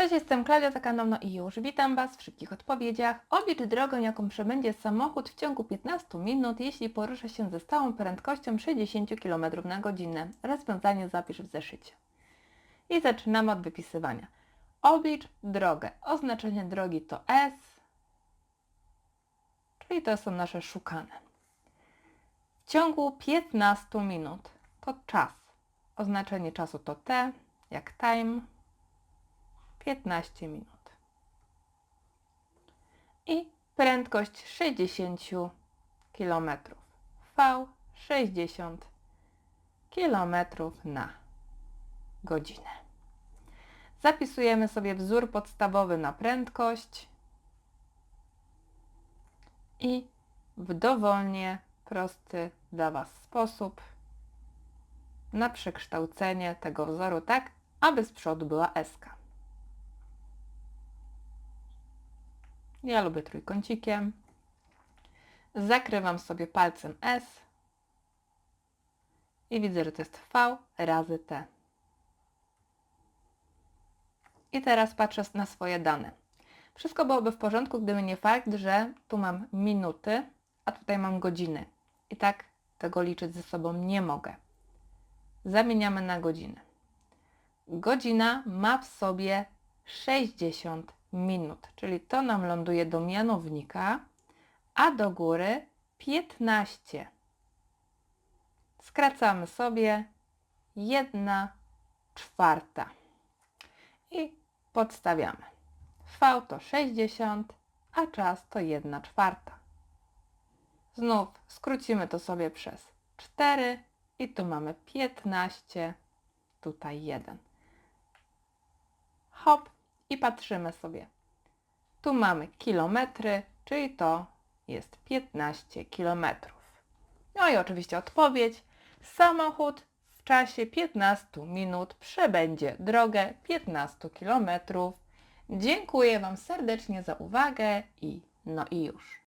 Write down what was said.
Cześć, jestem Klaudia Zakanomno i już witam Was w szybkich odpowiedziach. Oblicz drogę, jaką przebędzie samochód w ciągu 15 minut, jeśli porusza się ze stałą prędkością 60 km na godzinę. Rozwiązanie zapisz w zeszycie. I zaczynamy od wypisywania. Oblicz drogę. Oznaczenie drogi to S, czyli to są nasze szukane. W ciągu 15 minut to czas. Oznaczenie czasu to T, jak time. 15 minut. I prędkość 60 km. V 60 km na godzinę. Zapisujemy sobie wzór podstawowy na prędkość i w dowolnie prosty dla Was sposób na przekształcenie tego wzoru tak, aby z przodu była eska. Ja lubię trójkącikiem. Zakrywam sobie palcem S i widzę, że to jest V razy T. I teraz patrzę na swoje dane. Wszystko byłoby w porządku, gdyby nie fakt, że tu mam minuty, a tutaj mam godziny. I tak tego liczyć ze sobą nie mogę. Zamieniamy na godziny. Godzina ma w sobie 60 minut, czyli to nam ląduje do mianownika, a do góry 15. Skracamy sobie 1 czwarta i podstawiamy. V to 60, a czas to 1 czwarta. Znów skrócimy to sobie przez 4 i tu mamy 15, tutaj 1. Hop patrzymy sobie. Tu mamy kilometry, czyli to jest 15 kilometrów. No i oczywiście odpowiedź. Samochód w czasie 15 minut przebędzie drogę 15 kilometrów. Dziękuję Wam serdecznie za uwagę i no i już.